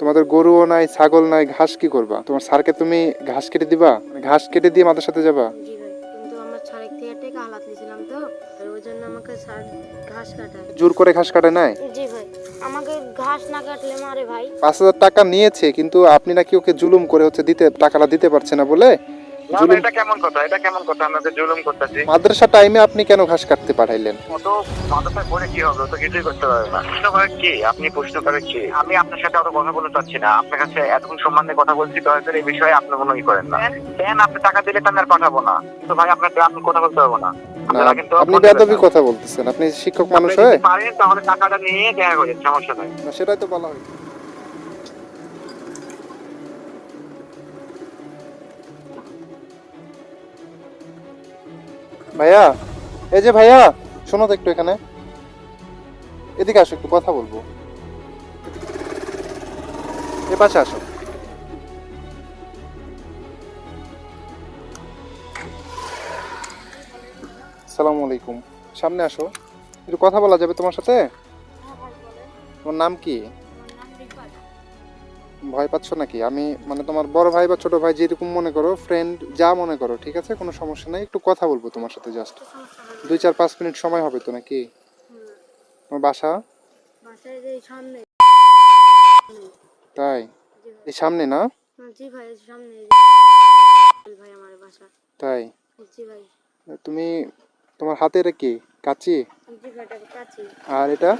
তোমাদের গরুও নাই ছাগল নাই ঘাস কি করবা? তোমার স্যারকে তুমি ঘাস কেটে দিবা? মানে ঘাস কেটে দিয়ে মাদের সাথে যাবা? জোর করে ঘাস কাটে নাই? জি ভাই আমাকে ঘাস না কাটলে মারে ভাই। পাঁচ হাজার টাকা নিয়েছে কিন্তু আপনি নাকি ওকে জুলুম করে হচ্ছে দিতে টাকাটা দিতে পারছে না বলে জুলুম এটা কেমন কথা? এটা কেমন কথা? আমাকে জুলুম করতেছি। মাদ্রাসা টাইমে আপনি কেন ঘাস কাটতে পাঠাইলেন? ও মাদ্রাসায় পড়ে কি হবে? তো কিছুই করতে পারবে না। প্রশ্ন করে কি? আপনি প্রশ্ন করে কি? আমি আপনার সাথে অত কথা বলতে চাচ্ছি না। আপনার কাছে এতক্ষণ সম্মান দিয়ে কথা বলছি দয়া করে এই বিষয়ে আপনি কোনো ই করেন না। দেন। আপনি টাকা দিলে তো আমি আর পাঠাবো না। তো ভাই আপনার আপনি কথা বলতে পারব না। না আপনারা কিন্তু আপনি বেদবি কথা বলতেছেন। আপনি শিক্ষক মানুষ হয়ে পারেন তাহলে টাকাটা নিয়ে দেখা করেন সমস্যা নাই। সেটাই তো বলা হয় ভাইয়া, এই যে ভাইয়া, শোনো তো একটু এখানে। এদিকে আসো, একটু কথা বলব। এ পাশে আসো। সালামু আলাইকুম। সামনে আসো। একটু কথা বলা যাবে তোমার সাথে? তোমার নাম কি? ভয় পাচ্ছ নাকি? আমি মানে তোমার বড় ভাই বা ছোট ভাই যেরকম মনে করো ফ্রেন্ড যা মনে করো ঠিক আছে? কোনো সমস্যা নাই। একটু কথা বলব তোমার সাথে জাস্ট দুই চার পাঁচ মিনিট সময় হবে তো নাকি? তোমার বাসা? তাই? এই সামনে না? বাসা। তাই? তুমি তোমার হাতে এটা কি? কাচি? আর এটা?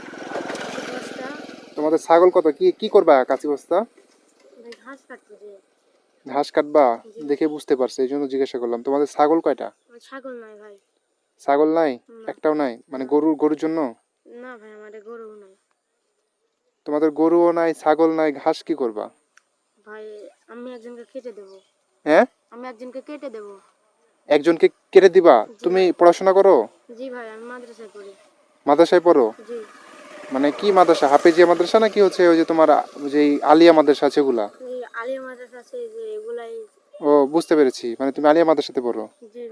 তোমাদের ছাগল কত? কি কি করবা কাচি বস্তা? ঘাস কাটবা? দেখে বুঝতে পারছি এই জন্য জিজ্ঞাসা করলাম। তোমাদের ছাগল কয়টা? ছাগল নাই ভাই। ছাগল নাই? একটাও নাই? মানে গরু গরুর জন্য? না ভাই আমাদের গরু নাই। তোমাদের গরুও নাই ছাগল নাই ঘাস কি করবা? ভাই আমি একজনকে কেটে দেব। হ্যাঁ? আমি একজনকে কেটে দেব। একজনকে কেটে দিবা? তুমি পড়াশোনা করো? জি ভাই আমি মাদ্রাসায় পড়ি। মাদ্রাসায় পড়ো? জি। মানে কি মাদ্রাসা? হাফেজিয়া মাদ্রাসা নাকি হচ্ছে ওই যে তোমার যে আলিয়া মাদ্রাসা আছে ওগুলা? আলিয়া মাদ্রাসা আছে যে এগুলাই ও বুঝতে পেরেছি। মানে তুমি আলিয়া মাদ্রাসাতে পড়ো? জি।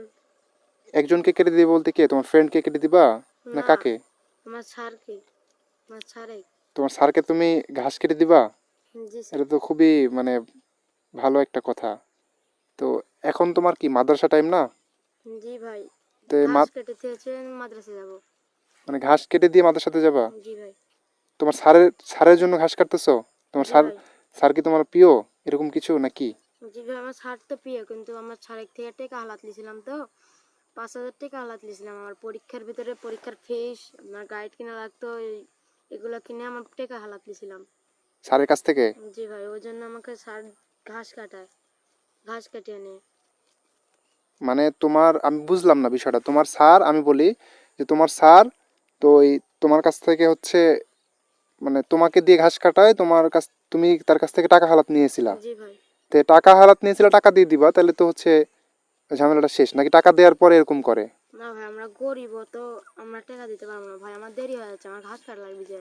একজনকে কেটে দিবে বলতে কে? তোমার ফ্রেন্ডকে কেটে দিবা? না। কাকে? আমার স্যারকে আমার স্যারে। তোমার স্যারকে তুমি ঘাস কেটে দিবা? জি এটা তো খুবই মানে ভালো একটা কথা। তো এখন তোমার কি মাদ্রাসা টাইম না? জি ভাই তো ঘাস কেটে দিয়েছে মাদ্রাসা যাব। মানে ঘাস কেটে দিয়ে মাদ্রাসাতে যাবা? জি ভাই। তোমার স্যারের স্যারের জন্য ঘাস কাটতেছো? তোমার স্যার স্যার কি তোমার প্রিয়? এরকম কিছু নাকি? জি ভাই আমার স্যার তো প্রিয় কিন্তু আমার স্যারের থেকে টেকা হালাত লিছিলাম তো। পাঁচ হাজার টাকা হালাত লিছিলাম আমার পরীক্ষার ভিতরে পরীক্ষার ফিস আপনার গাইড কিনা লাগতো এগুলো কিনে আমার টেকা হালাত লিছিলাম স্যারের কাছ থেকে? জি ভাই ওই জন্য আমাকে স্যার ঘাস কাটায় ঘাস কাটিয়ে নেয় মানে তোমার আমি বুঝলাম না বিষয়টা। তোমার স্যার আমি বলি যে তোমার স্যার তো ওই তোমার কাছ থেকে হচ্ছে মানে তোমাকে দিয়ে ঘাস কাটায় তোমার কাছ তুমি তার কাছ থেকে টাকা হালাত নিয়েছিলা। তো টাকা হালাত নিয়েছিলে টাকা দিয়ে দিবা তাহলে তো হচ্ছে ঝামেলাটা শেষ। নাকি টাকা দেওয়ার পরে এরকম করে? না ভাই আমরা গরিব তো আমরা টাকা দিতে পারব না ভাই আমার দেরি হয়ে যাচ্ছে আমার ঘাস কাটা লাগবে যে।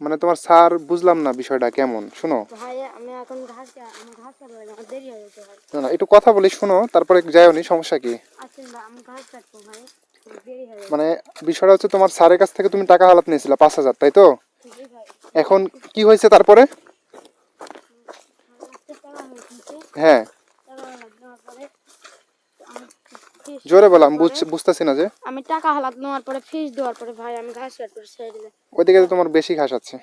মানে তোমার স্যার বুঝলাম না বিষয়টা কেমন শোনো। ভাই আমি এখন ঘাস কা- ঘাস কাটা আমার দেরি হয়ে যাচ্ছে ভাই। না না একটু কথা বলি শোনো তারপরে যাইও নি সমস্যা কি? আসেন আমি ঘাস কাটবো ভাই আমার দেরি যাচ্ছে। মানে বিষয়টা হচ্ছে তোমার স্যারের কাছ থেকে তুমি টাকা হালাত নিয়েছিলা পাঁচ হাজার তাই তো? এখন কি হয়েছে তারপরে? হ্যাঁ। আমি জোরে বললাম বুঝতেছি না যে। আমি টাকা হালাত নেওয়ার পরে ফিস দেওয়ার পরে ভাই আমি ঘাস কাটবো সাইডে ওইদিকে তো তোমার বেশি ঘাস আছে।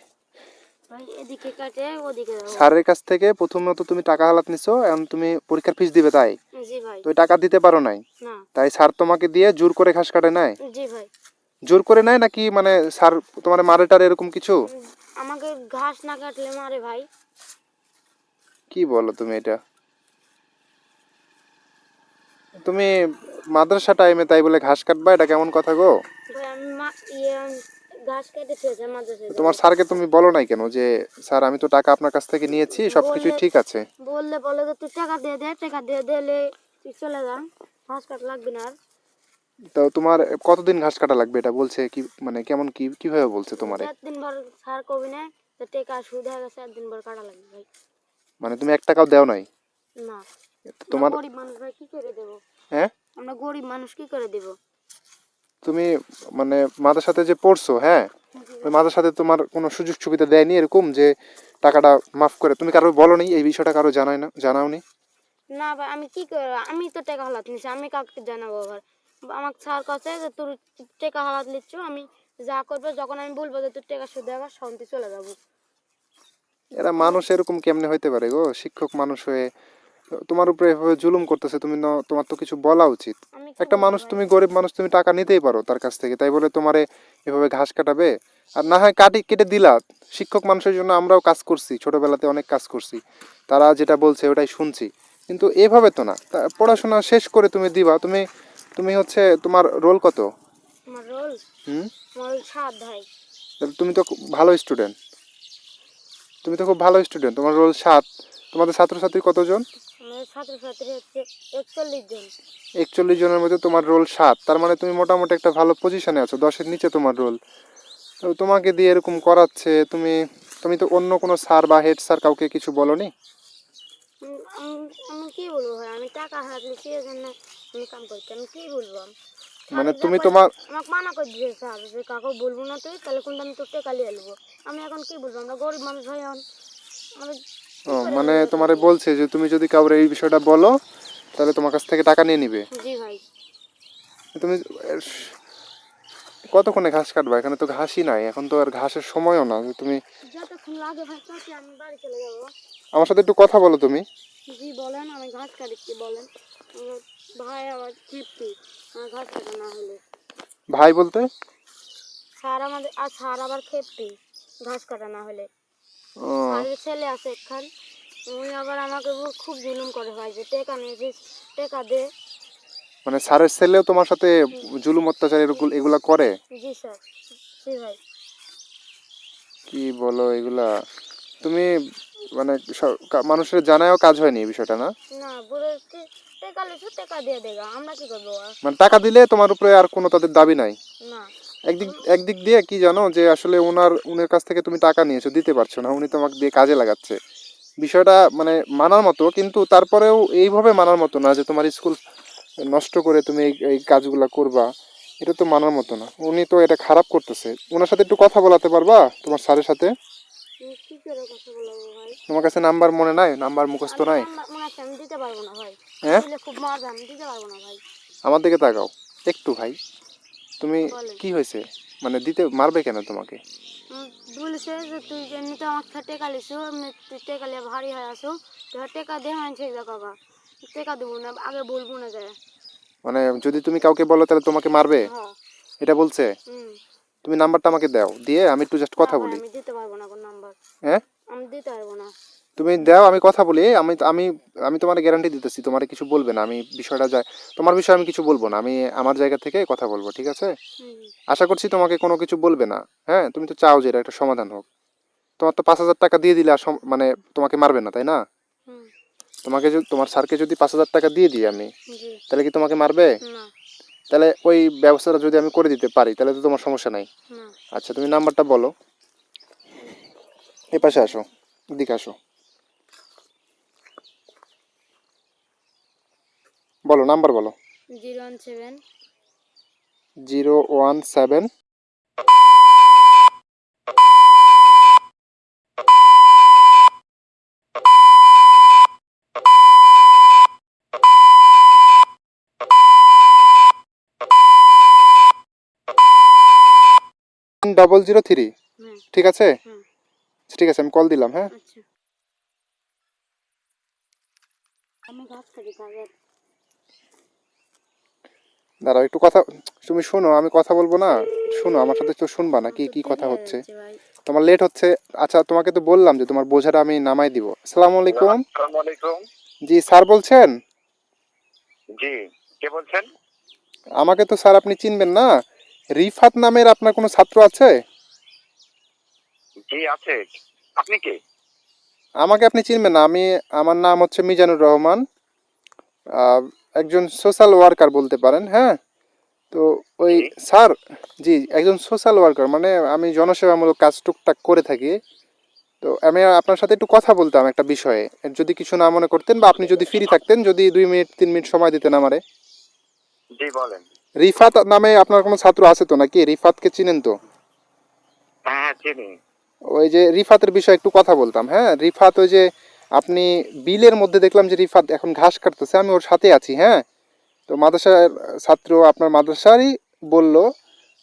ভাই এদিকে কাটে ওদিকে দেবো স্যারের কাছ থেকে প্রথমত তুমি টাকা হালাত নিছো এখন তুমি পরীক্ষার ফিস দিবে তাই? জি ভাই। তো টাকা দিতে পারো নাই? না। তাই স্যার তোমাকে দিয়ে জোর করে ঘাস কাটে নাই? জি ভাই। জোর করে নেয় নাকি মানে স্যার তোমার মারে টারে এরকম কিছু? আমাকে ঘাস না কাটলে মারে ভাই। কি বলো তুমি এটা? তুমি মাদ্রাসা টাইমে তাই বলে ঘাস কাটবা? এটা কেমন কথা গো? ইয়ে মাদ্রাসায়। তোমার স্যারকে তুমি বলো নাই কেন যে স্যার আমি তো টাকা আপনার কাছ থেকে নিয়েছি সবকিছু ঠিক আছে বললে বলে যে তুই টাকা দিয়ে দে টাকা দিয়ে দিলে তুই চলে যা। ঘাস কাট লাগবে না আর। তো তোমার কতদিন ঘাস কাটা লাগবে? এটা বলছে কি মানে কেমন কি কীভাবে বলছে তোমারে? চার দিন ভর সার কবি না তো টাকা সুদ হয়ে গেছে একদিন ভর কাটা লাগবে ভাই। মানে তুমি এক টাকাও দেও নাই? না। তোমার গরিব মানুষ ভাই কি করে দেবো? হ্যাঁ? আমরা গরিব মানুষ কি করে দেবো? তুমি মানে মাদের সাথে যে পড়ছো হ্যাঁ? ওই মাদের সাথে তোমার কোনো সুযোগ সুবিধা দেয়নি এরকম যে টাকাটা মাফ করে? তুমি কারও বলো নি এই বিষয়টা কারও জানাই না জানাওনি? না ভাই আমি কি করব আমি তো টাকা হালাত নিছি আমি কাকে জানাব আবার। আমাকে স্যার কাছে যে তোর টাকা হালাত নিচ্ছ আমি যা করব যখন আমি বলব যে তোর টাকা শুধু আবার শান্তি চলে যাব। এরা মানুষ এরকম কেমনে হইতে পারে গো? শিক্ষক মানুষ হয়ে তোমার উপরে এভাবে জুলুম করতেছে তুমি তোমার তো কিছু বলা উচিত। একটা মানুষ তুমি গরিব মানুষ তুমি টাকা নিতেই পারো তার কাছ থেকে তাই বলে তোমারে এভাবে ঘাস কাটাবে? আর না হয় কাটি কেটে দিলা। শিক্ষক মানুষের জন্য আমরাও কাজ করছি ছোটবেলাতে অনেক কাজ করছি। তারা যেটা বলছে ওটাই শুনছি। কিন্তু এভাবে তো না। পড়াশোনা শেষ করে তুমি দিবা তুমি তুমি হচ্ছে তোমার রোল কত? আমার রোল হুম? রোল সাত ভাই। তাহলে তুমি তো খুব ভালো স্টুডেন্ট তুমি তো খুব ভালো স্টুডেন্ট তোমার রোল সাত। তোমাদের ছাত্রছাত্রী কতজন? ছাত্রছাত্রী হচ্ছে একচল্লিশ জন। একচল্লিশ জনের মধ্যে তোমার রোল সাত। তার মানে তুমি মোটামুটি একটা ভালো পজিশনে আছো দশের নিচে তোমার রোল তো তোমাকে দিয়ে এরকম করাচ্ছে তুমি তুমি তো অন্য কোনো স্যার বা হেড স্যার কাউকে কিছু বলনি? উম, আমি আমি কি বলব ভাই? আমি টাকা নিচ্ছি এই জন্য আমি কাম করছি আমি কি বলব? মানে তুমি তোমার আমাকে মানা করে দিয়েছে স্যার যে কাউকে বলব না তুই তাহলে কিন্তু আমি তোর টাকা নিয়ে নেব আমি এখন কি বলব? আমরা গরিব মানুষ ভাই এখন। ও, মানে তোমারে বলছে যে তুমি যদি কাউরে এই বিষয়টা বলো তাহলে তোমার কাছ থেকে টাকা নিয়ে নিবে। জি ভাই। তুমি কতক্ষণে ঘাস কাটবা? এখানে তো ঘাসই নাই এখন তো আর ঘাসের সময়ও না। তুমি যতক্ষণ লাগে ভাই আমি বাড়ি চলে যাব। আমার সাথে একটু কথা বলো তুমি। জি বলেন আমি ঘাস কাটছি বলেন? ভাই আবার তৃপ্তি আমার ঘাস কাটা না হলে। ভাই বলতে? স্যার আমাদের আর স্যার আবার খেপতি ঘাস কাটা না হলে। স্যারের ছেলে আছে একখান উনি আবার আমাকে খুব- খুব জুলুম করে ভাই যে টেকা নিয়েছিস টেকা দে। মানে স্যারের ছেলেও তোমার সাথে জুলুম অত্যাচার এরকম এগুলা করে? জি স্যার। জি ভাই। কি বলো এগুলা? তুমি মানে মানুষের জানায়ও কাজ হয়নি এই বিষয়টা না? না বুড়ো তে- টেকা লিখো টেকা দিয়ে দেগা আমরা কি করব মানে টাকা দিলে তোমার উপরে আর কোনো তাদের দাবি নাই? না। একদিক একদিক দিয়ে কি জানো যে আসলে ওনার উনার কাছ থেকে তুমি টাকা নিয়েছো দিতে পারছ না উনি তোমাকে দিয়ে কাজে লাগাচ্ছে। বিষয়টা মানে মানার মতো কিন্তু তারপরেও এইভাবে মানার মতো না যে তোমার স্কুল নষ্ট করে তুমি এই কাজগুলো করবা এটা তো মানার মতো না। উনি তো এটা খারাপ করতেছে। ওনার সাথে একটু কথা বলাতে পারবা তোমার স্যারের সাথে? তোমার কাছে নাম্বার মনে নাই? নাম্বার মুখস্থ নাই? নাম্বার- আছে আমি দিতে পারব না ভাই। হ্যাঁ? খুব মারবে আমি দিতে পারব না ভাই। আমার দিকে তাকাও। একটু ভাই। তুমি কি হয়েছে? মানে দিতে মারবে কেন তোমাকে? বলেছে যে তুই এমনিতে আমার থেকে টেকা লিসু টেকা লিয়ে ভারী হয়ে আসো টেকা দে মানছে দেখাবা টেকা দেবো না আগে বলব না যায় মানে যদি তুমি কাউকে বলো তাহলে তোমাকে মারবে? হ্যাঁ। এটা বলছে? তুমি নাম্বারটা আমাকে দাও। দিয়ে আমি একটু জাস্ট কথা বলি। আমি দিতে পারব না হ্যাঁ? আমি দিতে পারব না। তুমি দাও আমি কথা বলি। আমি আমি আমি তোমার গ্যারান্টি দিতেছি তোমার কিছু বলবে না। আমি বিষয়টা যায় তোমার বিষয়ে আমি কিছু বলব না। আমি আমার জায়গা থেকে কথা বলব ঠিক আছে? আশা করছি তোমাকে কোনো কিছু বলবে না। হ্যাঁ? তুমি তো চাও যে এটা একটা সমাধান হোক। তোমার তো পাঁচ হাজার টাকা দিয়ে দিলে মানে তোমাকে মারবে না তাই না? তোমাকে যদি তোমার স্যারকে যদি পাঁচ হাজার টাকা দিয়ে দিই আমি তাহলে কি তোমাকে মারবে? না। তাহলে ওই ব্যবস্থাটা যদি আমি করে দিতে পারি তাহলে তো তোমার সমস্যা নাই। আচ্ছা তুমি নাম্বারটা বলো। এই পাশে আসো এদিকে আসো। বলো নাম্বার বলো। Zero one seven. Zero one seven. Double zero three. হ্যাঁ। ঠিক আছে? হুম। ঠিক আছে আমি কল দিলাম হ্যাঁ? আচ্ছা। দাঁড়াও একটু কথা তুমি শোনো আমি কথা বলব না? শোনো আমার সাথে তো শুনবা না কি কি কথা হচ্ছে। তোমার লেট হচ্ছে। আচ্ছা তোমাকে তো বললাম যে তোমার বোঝাটা আমি নামাই দিব। আসসালামু আলাইকুম। আসসালামু আলাইকুম। জি স্যার বলছেন? জি কে বলছেন? আমাকে তো স্যার আপনি চিনবেন না। রিফাত নামের আপনার কোনো ছাত্র আছে? আছে? আপনি কে? আমাকে আপনি চিনবেন না। আমি আমার নাম হচ্ছে মিজানুর রহমান। একজন সোশ্যাল ওয়ার্কার বলতে পারেন হ্যাঁ? তো ওই স্যার জি একজন সোশ্যাল ওয়ার্কার মানে আমি জনসেবামূলক কাজ টুকটাক করে থাকি। তো আমি আপনার সাথে একটু কথা বলতাম একটা বিষয়ে। যদি কিছু না মনে করতেন বা আপনি যদি ফ্রি থাকতেন যদি দুই মিনিট তিন মিনিট সময় দিতেন আমারে। জি বলেন। রিফাত নামে আপনার কোনো ছাত্র আছে তো নাকি? রিফাতকে চিনেন তো? হ্যাঁ চিনি। ওই যে রিফাতের বিষয়ে একটু কথা বলতাম হ্যাঁ? রিফাত ওই যে আপনি বিলের মধ্যে দেখলাম যে রিফাত এখন ঘাস কাটতেছে, আমি ওর সাথে আছি হ্যাঁ? তো মাদ্রাসার ছাত্র আপনার মাদ্রাসারই বলল,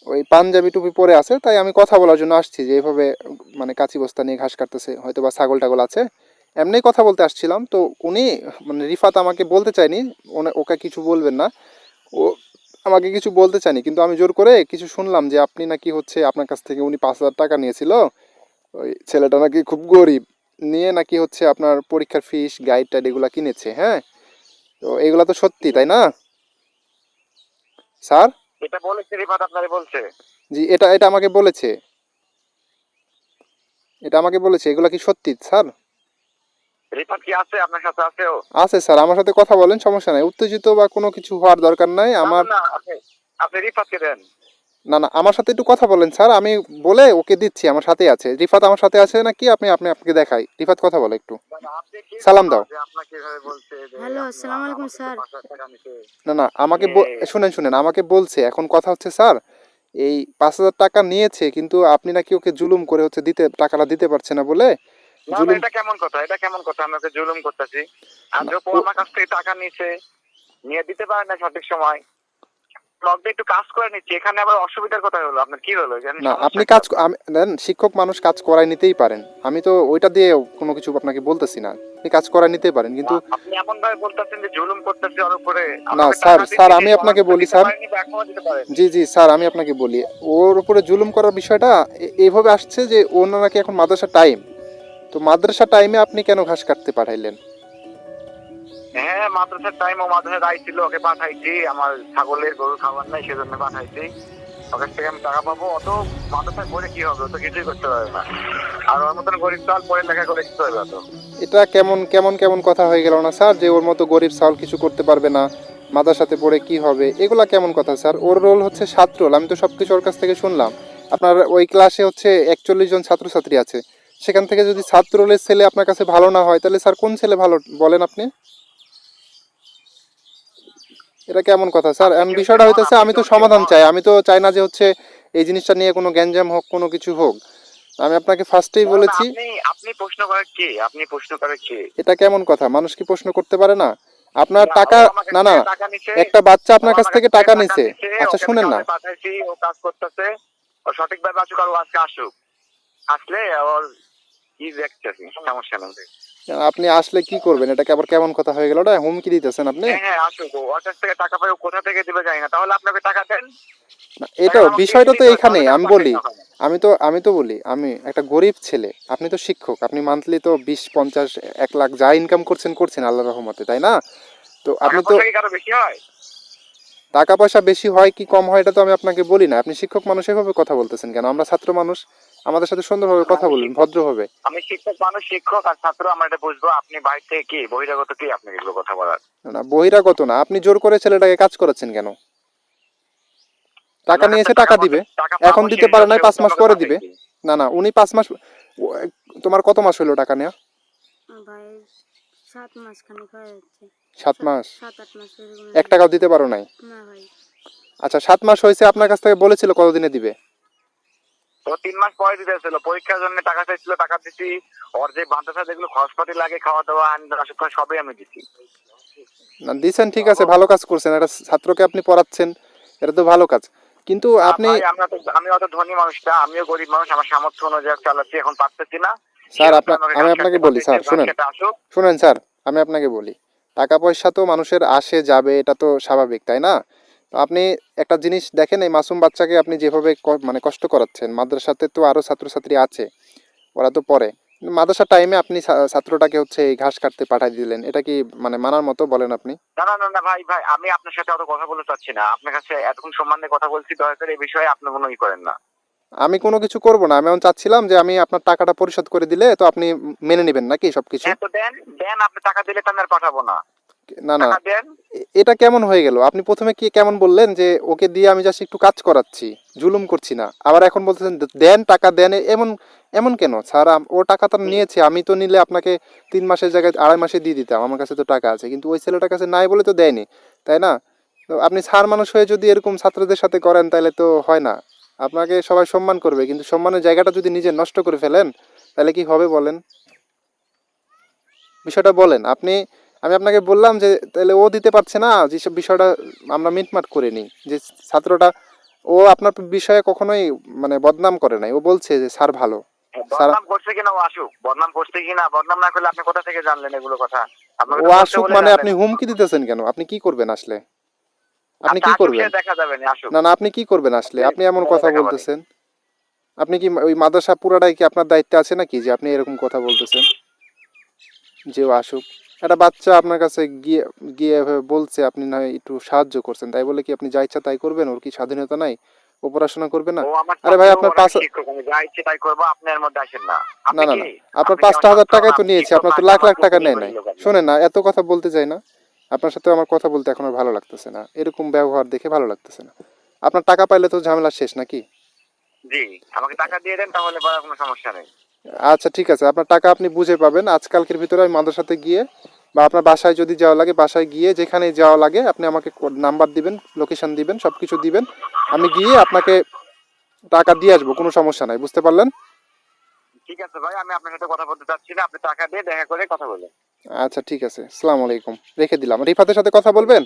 ওই পাঞ্জাবি টুপি পরে আছে, তাই আমি কথা বলার জন্য আসছি যে এইভাবে মানে কাঁচি বস্তা নিয়ে ঘাস কাটতেছে হয়তো বা ছাগল টাগল আছে। এমনি কথা বলতে আসছিলাম, তো উনি মানে রিফাত আমাকে বলতে চায়নি ওকে কিছু বলবেন না, ও আমাকে কিছু বলতে চায়নি, কিন্তু আমি জোর করে কিছু শুনলাম যে আপনি নাকি হচ্ছে আপনার কাছ থেকে উনি পাঁচ হাজার টাকা নিয়েছিল ওই ছেলেটা নাকি খুব গরিব। নিয়ে নাকি হচ্ছে আপনার পরীক্ষার ফিস গাইড টাইড এগুলো কিনেছে হ্যাঁ? তো এগুলা তো সত্যি তাই না? স্যার? এটা বলেছে রিফাত আপনারে বলছে। জি এটা এটা আমাকে বলেছে। এটা আমাকে বলেছে এগুলা কি সত্যি স্যার? রিফাত কি আছে? আপনার সাথে আছে ও আছে স্যার আমার সাথে কথা বলেন সমস্যা নাই। উত্তেজিত বা কোনো কিছু হওয়ার দরকার নাই আমার আপনি রিফাতকে দেন। না না আমার সাথে একটু কথা বলেন স্যার। আমি বলে ওকে দিচ্ছি আমার সাথে আছে। রিফাত আমার সাথে আছে নাকি? আপনি আপনি আপনাকে দেখাই। রিফাত কথা বলে একটু। সালাম দাও। হ্যালো, আসসালামু আলাইকুম, স্যার। না না আমাকে শুনেন শুনেন আমাকে বলছে এখন কথা হচ্ছে স্যার এই পাঁচ হাজার টাকা নিয়েছে কিন্তু আপনি নাকি ওকে জুলুম করে হচ্ছে দিতে টাকাটা দিতে পারছে না বলে? জুলুম এটা কেমন কথা? এটা কেমন কথা? আমি ওকে জুলুম করতেছি। ও- আমার কাছ থেকে টাকা নিছে নিয়ে দিতে পারে না সঠিক সময়। লকডে একটু কাজ করে নিচ্ছি এখানে আবার অসুবিধার কথা হলো। আপনার কি হলো? না আপনি কাজ আমি দেন শিক্ষক মানুষ কাজ করাই নিতেই পারেন। আমি তো ওইটা দিয়ে কোনো কিছু আপনাকে বলতেছি না। আপনি কাজ করাই নিতেই পারেন কিন্তু আপনি এমন ভাবে বলতেছেন যে জুলুম করতেছে ওর উপরে। না, স্যার, স্যার, আমি আপনাকে বলি, স্যার। জি জি স্যার আমি আপনাকে বলি। ওর উপরে জুলুম করার বিষয়টা এইভাবে আসছে যে ওর নাকি এখন মাদ্রাসা টাইম তো মাদ্রাসা টাইমে আপনি কেন ঘাস কাটতে পাঠাইলেন? হ্যাঁ মাদ্রাসার টাইম ও মাদ্রাসায় আইছিল ওকে পাঠাইছি। আমার ছাগলের গরু খাবার নাই, সেজন্য পাঠাইছি। ওর কাছ থেকে আমি টাকা পাবো। অত মাদ্রাসায় পড়ে কি হবে? তো কিছুই করতে পারবে না। আর ওর মতন গরিব চাল পড়ে লেখা করে কি করবে তো। এটা কেমন কেমন কেমন কথা হয়ে গেল না, স্যার? যে ওর মতো গরিব চাউল কিছু করতে পারবে না, মাদ্রাসাতে পড়ে কি হবে? এগুলা কেমন কথা, স্যার? ওর রোল হচ্ছে সাত রোল আমি তো সব কিছু ওর কাছ থেকে শুনলাম। আপনার ওই ক্লাসে হচ্ছে একচল্লিশ জন ছাত্রছাত্রী আছে। সেখান থেকে যদি ছাত্র রোলের ছেলে আপনার কাছে ভালো না হয়, তাহলে স্যার কোন ছেলে ভালো বলেন আপনি? এটা কেমন কথা? স্যার আমি বিষয়টা হইতেছে আমি তো সমাধান চাই। আমি তো চাই না যে হচ্ছে এই জিনিসটা নিয়ে কোনো গ্যাঞ্জাম হোক কোনো কিছু হোক। আমি আপনাকে ফার্স্টেই বলেছি আপনি প্রশ্ন করেন কি? আপনি প্রশ্ন করেন কি? এটা কেমন কথা? মানুষ কি প্রশ্ন করতে পারে না? আপনার টাকা না না একটা বাচ্চা আপনার কাছ থেকে টাকা নিছে। আচ্ছা শুনেন না। পাঠাইছি ও কাজ করতেছে। ও সঠিকভাবে আসুক আর আজকে আসুক। আসলে ওর কি দেখতেছি সমস্যা নেই। আপনি আসলে কি করবেন? এটাকে আবার কেমন কথা হয়ে গেল? ওটা হুমকি দিতেছেন আপনি? হ্যাঁ হ্যাঁ আসুক ওর কাছ থেকে টাকা পাই কোথা থেকে দিবে জানি না। তাহলে আপনাকে টাকা দেন। না, এটা বিষয়টা তো এখানেই এখানে আমি বলি। আমি তো আমি তো বলি আমি একটা গরিব ছেলে আপনি তো শিক্ষক আপনি মান্থলি তো বিশ পঞ্চাশ এক লাখ যা ইনকাম করছেন করছেন আল্লাহ রহমতে তাই না? তো আপনি তো কারও বেশি হয়? টাকা পয়সা বেশি হয় কি কম হয় এটা তো আমি আপনাকে বলি না। আপনি শিক্ষক মানুষ এভাবে কথা বলতেছেন কেন? আমরা ছাত্র মানুষ আমাদের সাথে সুন্দরভাবে কথা বলুন ভদ্রভাবে। আমি শিক্ষক মানুষ শিক্ষক আর ছাত্র আমরা এটা বুঝব আপনি বাইরে থেকে কি? বহিরাগত কি আপনি এগুলো কথা বলার? না, না বহিরাগত না। আপনি জোর করে ছেলেটাকে কাজ করাচ্ছেন কেন? টাকা নিয়েছে টাকা দিবে। এখন দিতে পারে নাই, হিসাবে পাঁচ মাস পরে দিবে। না না উনি পাঁচ মাস তোমার কত মাস হলো টাকা নেওয়া? ভাই সাত মাস খানিক হয়ে যাচ্ছে সাত মাস? এক টাকাও দিতে পারো নাই? আচ্ছা সাত মাস হয়েছে আপনার কাছ থেকে বলেছিল কতদিনে দিবে? ও তিন মাস পরে দিতে ছিল পরীক্ষার জন্য টাকা চাইছিল টাকা দিছি। ওর যে বান্ধবতা যেগুলো খরচপাতি লাগে খাওয়া দাওয়া আন আসুক সবই আমি দিছি। না দিছেন ঠিক আছে ভালো কাজ করছেন। একটা ছাত্রকে আপনি পড়াচ্ছেন এটা তো ভালো কাজ। কিন্তু আপনি আমি অত ধনী মানুষ না আমিও গরিব মানুষ আমার সামর্থ্য অনুযায়ী চালাচ্ছি এখন পারতেছি না। স্যার আমি আপনাকে বলি স্যার শুনেন। বাচ্চাটা আসুক। শুনেন স্যার আমি আপনাকে বলি। টাকা পয়সা তো মানুষের আসে, যাবে, এটা তো স্বাভাবিক, তাই না? তো আপনি একটা জিনিস দেখেন, এই মাসুম বাচ্চাকে আপনি যেভাবে মানে কষ্ট করাচ্ছেন, মাদ্রাসাতে তো আরও ছাত্রছাত্রী আছে, ওরা তো পড়ে। মাদ্রাসা টাইমে আপনি ছাত্রটাকে হচ্ছে এই ঘাস কাটতে পাঠাই দিলেন, এটা কি মানে মানার মতো বলেন আপনি? না না না ভাই ভাই, আমি আপনার সাথে অত কথা বলতে চাচ্ছি না। আপনার কাছে এতক্ষণ সম্মান কথা বলছি, দয়া করে এই বিষয়ে আপনি কোনো ই করেন না। আমি কোনো কিছু করব না। আমি এখন চাচ্ছিলাম যে আমি আপনার টাকাটা পরিশোধ করে দিলে তো আপনি মেনে নেবেন নাকি সব কিছু হ্যাঁ দেন দেন আপনি টাকা দিলে তো আমি আর পাঠাবো না। না না। টাকা দেন। এটা কেমন হয়ে গেল? আপনি প্রথমে কি কেমন বললেন যে ওকে দিয়ে আমি জাস্ট একটু কাজ করাচ্ছি জুলুম করছি না। আবার এখন বলতেছেন দেন টাকা দেন। এমন এমন কেন? স্যার ও টাকা তো নিয়েছে আমি তো নিলে আপনাকে তিন মাসের জায়গায় আড়াই মাসে দিয়ে দিতাম আমার কাছে তো টাকা আছে। কিন্তু ওই ছেলেটার কাছে নাই বলে তো দেয়নি তাই না? তো আপনি স্যার মানুষ হয়ে যদি এরকম ছাত্রদের সাথে করেন তাহলে তো হয় না। আপনাকে সবাই সম্মান করবে কিন্তু সম্মানের জায়গাটা যদি নিজে নষ্ট করে ফেলেন তাহলে কি হবে বলেন? বিষয়টা বলেন আপনি আমি আপনাকে বললাম যে তাহলে ও দিতে পারছে না যেসব বিষয়টা আমরা মিটমাট করে নিই যে ছাত্রটা ও আপনার বিষয়ে কখনোই মানে বদনাম করে নাই ও বলছে যে স্যার ভালো। বদনাম করছে কিনা ও আসুক বদনাম করছে কিনা বদনাম না করলে আপনি কোথা থেকে জানলেন এগুলো কথা? ও আসুক মানে আপনি হুমকি দিতেছেন কেন? আপনি কি করবেন আসলে? আপনি কি করবেন? দেখা যাবে না না না আপনি কি করবেন আসলে? আপনি এমন কথা বলতেছেন। আপনি কি ওই মাদ্রাসা পুরাটাই কি আপনার দায়িত্বে আছে নাকি যে আপনি এরকম কথা বলতেছেন? যে ও আসুক। একটা বাচ্চা আপনার কাছে গিয়ে গিয়ে বলছে আপনি না একটু সাহায্য করছেন। তাই বলে কি আপনি যা ইচ্ছা তাই করবেন? ওর কি স্বাধীনতা নাই? ও পড়াশোনা করবে না? আরে ভাই, আপনার পাঁচ- যা ইচ্ছে তাই করব আপনি এর মধ্যে আসেন না। না না আপনার আপনি পাঁচটা হাজার টাকাই তো নিয়েছি আপনার তো লাখ লাখ টাকা নেয় নাই। শোনেন না এত কথা বলতে চাই না। আপনার সাথে আমার কথা বলতে এখন আর ভালো লাগতেছে না। এরকম ব্যবহার দেখে ভালো লাগতেছে না। আপনার টাকা পাইলে তো ঝামেলা শেষ নাকি? জি আমাকে টাকা দিয়ে দেন তাহলে কোনো সমস্যা নেই। আচ্ছা ঠিক আছে। আপনার টাকা আপনি বুঝে পাবেন। আজকালকের ভিতরে আমি মাদ্রাসাতে গিয়ে বা আপনার বাসায় যদি যাওয়া লাগে বাসায় গিয়ে যেখানে যাওয়া লাগে আপনি আমাকে নাম্বার দিবেন লোকেশন দিবেন সব কিছু দিবেন। আমি গিয়ে আপনাকে টাকা দিয়ে আসব কোনো সমস্যা নাই। বুঝতে পারলেন? ঠিক আছে ভাই আমি আপনার সাথে কথা বলতে চাচ্ছি না আপনি টাকা দিয়ে দেখা করে কথা বলেন। আচ্ছা ঠিক আছে। আসসালামু আলাইকুম। রেখে দিলাম। রিফাতের সাথে কথা বলবেন?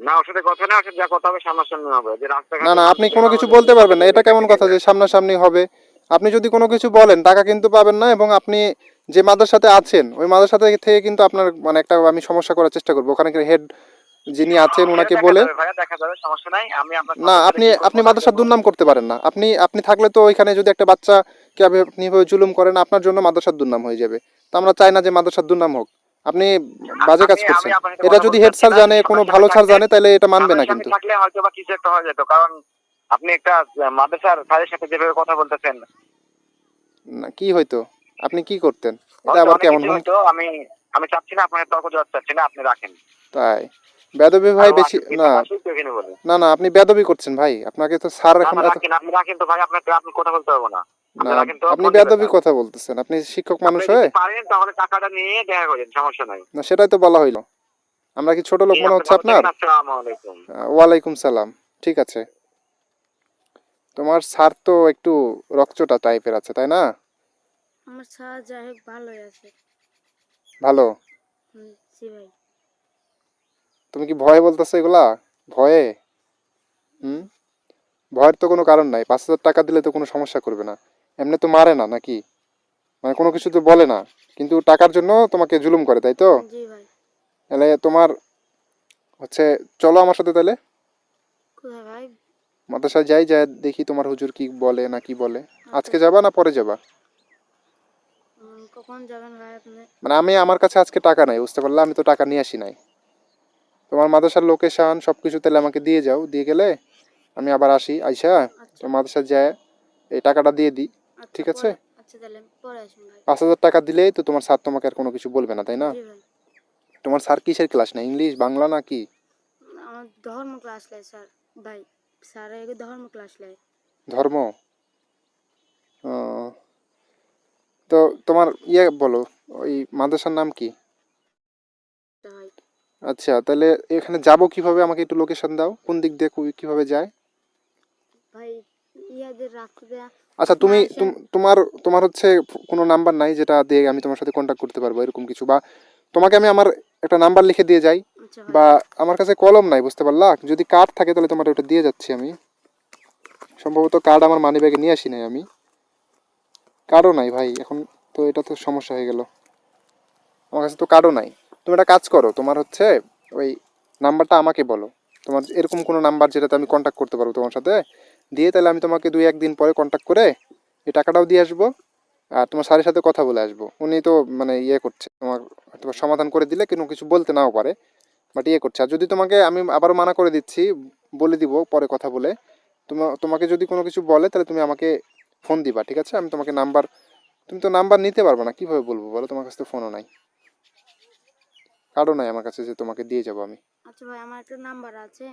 না ওর সাথে কথা না ওর সাথে যা কথা হবে সামনাসামনি হবে। যে রাস্তাঘাটে না না আপনি কোনো কিছু বলতে পারবেন না। এটা কেমন কথা যে সামনাসামনি হবে? আপনি যদি কোনো কিছু বলেন টাকা কিন্তু পাবেন না এবং আপনি যে মাদ্রাসাতে আছেন ওই মাদ্রাসাতে থেকে কিন্তু আপনার মানে একটা আমি সমস্যা করার চেষ্টা করব। ওখানে হেড যিনি আছেন ওনাকে বলে না আপনি আপনি মাদ্রাসার দুর্নাম করতে পারেন না। আপনি আপনি থাকলে তো ওইখানে যদি একটা বাচ্চা কে আপনি জুলুম করেন আপনার জন্য মাদ্রাসার দুর্নাম হয়ে যাবে। তো আমরা চাই না যে মাদ্রাসার দুর্নাম হোক। আপনি বাজে কাজ করছেন। এটা যদি হেড স্যার জানে কোনো ভালো স্যার জানে তাহলে এটা মানবে না কিন্তু। থাকলে হয়তো বা কিছু একটা হয়ে যেত কারণ আপনি একটা মাদ্রাসার স্যারের সাথে যেভাবে কথা বলতেছেন। না, কি হইতো? আপনি কি করতেন? এটা আবার কেমন কিছু আমি আমি চাচ্ছি না আপনার তর্ক জবাব চাচ্ছি না আপনি রাখেন। তাই। বেদবি ভাই বেশি না। না না আপনি বেদবি করছেন ভাই। আপনাকে তো স্যার এখন আপনি রাখেন তো ভাই আপনাকে আপনি কথা বলতে পারব না। আপনি না রাখেন তো, আপনি ফোন দিবেন বেদবি কথা বলতেছেন। আপনি শিক্ষক মানুষ হয়ে পারেন তাহলে টাকাটা নিয়ে দেখা করেন সমস্যা নাই। না সেটাই তো বলা হইল। আমরা কি ছোট লোক মনে হচ্ছে আপনার? ওয়ালাইকুম সালাম। ঠিক আছে। তোমার স্যার তো একটু রকচটা টাইপের আছে তাই না? আমার স্যার যাই ভালোই আছে। ভালো? জি ভাই। তুমি কি ভয়ে বলতেছো এগুলা? ভয়ে? হুম? ভয়ের তো কোনো কারণ নাই। পাঁচ হাজার টাকা দিলে তো কোনো সমস্যা করবে না। এমনি তো মারে না নাকি? মানে কোনো কিছু তো বলে না। কিন্তু টাকার জন্য তোমাকে জুলুম করে তাই তো? তাহলে তোমার হচ্ছে চলো আমার সাথে তাহলে। মাদ্রাসায় যাই যাই দেখি তোমার হুজুর কি বলে না কি বলে। আজকে যাবা না পরে যাবা? মানে আমি আমার কাছে আজকে টাকা নাই বুঝতে পারলে? আমি তো টাকা নিয়ে আসি নাই। তোমার মাদ্রাসার লোকেশান সব কিছু তাহলে আমাকে দিয়ে যাও। দিয়ে গেলে আমি আবার আসি। আইসা আচ্ছা। তো মাদ্রাসায় যায় এই টাকাটা দিয়ে দিই। আচ্ছা, ঠিক আছে? আচ্ছা পাঁচ হাজার টাকা দিলেই তো তোমার স্যার তোমাকে আর কোনো কিছু বলবে না তাই না? তোমার স্যার কিসের ক্লাস না ইংলিশ বাংলা না কি ধর্ম ক্লাস লাই স্যার ভাই। স্যার ধর্ম ক্লাস লাই ধর্ম? তো তোমার ইয়ে বলো ওই মাদ্রাসার নাম কি? আচ্ছা তাহলে এখানে যাব কীভাবে? আমাকে একটু লোকেশন দাও। কোন দিক দিয়ে কীভাবে যায়? ভাই ইয়াদের দেয়া আচ্ছা তুমি তুম- তোমার তোমার হচ্ছে কোনো নাম্বার নাই যেটা দিয়ে আমি তোমার সাথে কন্ট্যাক্ট করতে পারব এরকম কিছু। বা তোমাকে আমি আমার একটা নাম্বার লিখে দিয়ে যাই। আচ্ছা বা আমার কাছে কলম নাই বুঝতে পারলা? যদি কার্ড থাকে তাহলে তোমার ওটা দিয়ে যাচ্ছি আমি। সম্ভবত কার্ড আমার মানি ব্যাগে নিয়ে আসি নাই আমি। কার্ডও নাই ভাই এখন তো এটা তো সমস্যা হয়ে গেল। আমার কাছে তো কার্ডও নাই। তুমি একটা কাজ করো, তোমার হচ্ছে ওই নাম্বারটা আমাকে বলো। তোমার এরকম কোনো নাম্বার যেটাতে আমি কন্ট্যাক্ট করতে পারব তোমার সাথে, দিয়ে তাহলে আমি তোমাকে দুই একদিন পরে কন্ট্যাক্ট করে এই টাকাটাও দিয়ে আসব, আর তোমার স্যারের সাথে কথা বলে আসব। উনি তো মানে ইয়ে করছে, তোমার তোমার সমাধান করে দিলে কোনো কিছু বলতে নাও পারে বাট ইয়ে করছে। আর যদি তোমাকে আমি আবারও মানা করে দিচ্ছি, বলে দিব, পরে কথা বলে, তোমা, তোমাকে যদি কোনো কিছু বলে, তাহলে তুমি আমাকে ফোন দিবা, ঠিক আছে? আমি তোমাকে নাম্বার, তুমি তো নাম্বার নিতে পারবে না, কীভাবে বলব বলো? তোমার কাছে তো ফোনও নাই। কার্ডও নাই আমার কাছে যে তোমাকে দিয়ে যাব আমি। আচ্ছা ভাই আমার একটা নাম্বার আছে।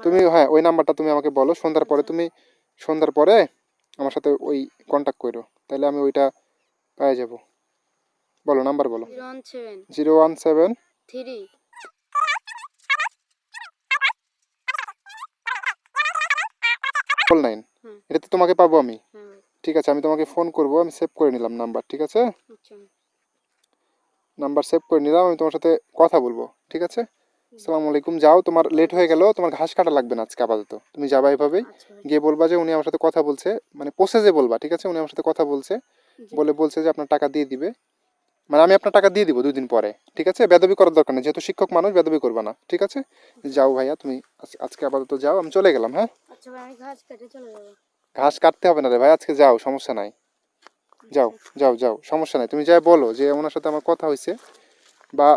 তুমি হ্যাঁ ওই নাম্বারটা তুমি আমাকে বলো সন্ধ্যার পরে তুমি সন্ধ্যার পরে আমার সাথে ওই কন্ট্যাক্ট করো তাহলে আমি ওইটা পেয়ে যাব। বলো নাম্বার বলো। Zero one seven three nine এটাতে তোমাকে পাবো আমি। ঠিক আছে আমি তোমাকে ফোন করব আমি সেভ করে নিলাম নাম্বার ঠিক আছে? আচ্ছা। নাম্বার সেভ করে নিলাম আমি তোমার সাথে কথা বলব ঠিক আছে? আসসালামু আলাইকুম যাও তোমার লেট হয়ে গেল তোমার ঘাস কাটা লাগবে না আজকে আপাতত। তুমি যাবা এভাবেই আচ্ছা গিয়ে বলবা যে উনি আমার সাথে কথা বলছে মানে প্রসেসে বলবা ঠিক আছে? উনি আমার সাথে কথা বলছে বলে বলছে যে আপনার টাকা দিয়ে দিবে। মানে আমি আপনার টাকা দিয়ে দিব দুদিন পরে ঠিক আছে? বেদবি করার দরকার নেই যেহেতু শিক্ষক মানুষ বেদবি করবে না ঠিক আছে? যাও ভাইয়া তুমি আজকে আপাতত যাও আমি চলে গেলাম হ্যাঁ? আচ্ছা ভাই ঘাস কেটে চলে যাব। ঘাস কাটতে হবে না রে ভাই আজকে যাও সমস্যা নাই। যাও যাও যাও সমস্যা নাই। তুমি যাই বলো যে ওনার সাথে আমার কথা হয়েছে বা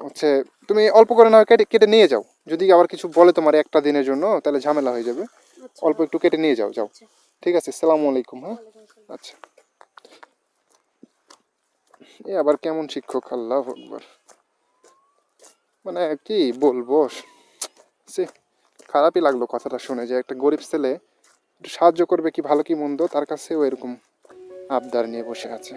হচ্ছে তুমি অল্প করে না কেটে কেটে নিয়ে যাও। যদি আবার কিছু বলে তোমার একটা দিনের জন্য তাহলে ঝামেলা হয়ে যাবে। আচ্ছা। অল্প একটু কেটে নিয়ে যাও যাও। আচ্ছা। ঠিক আছে সালামু আলাইকুম হ্যাঁ? আচ্ছা। এ আবার কেমন শিক্ষক আল্লাহ আকবার। মানে কি বলব? সে খারাপই লাগল কথাটা শুনে যে একটা গরিব ছেলে একটু সাহায্য করবে কি ভালো কি মন্দ? তার কাছেও এরকম আবদার নিয়ে বসে আছে।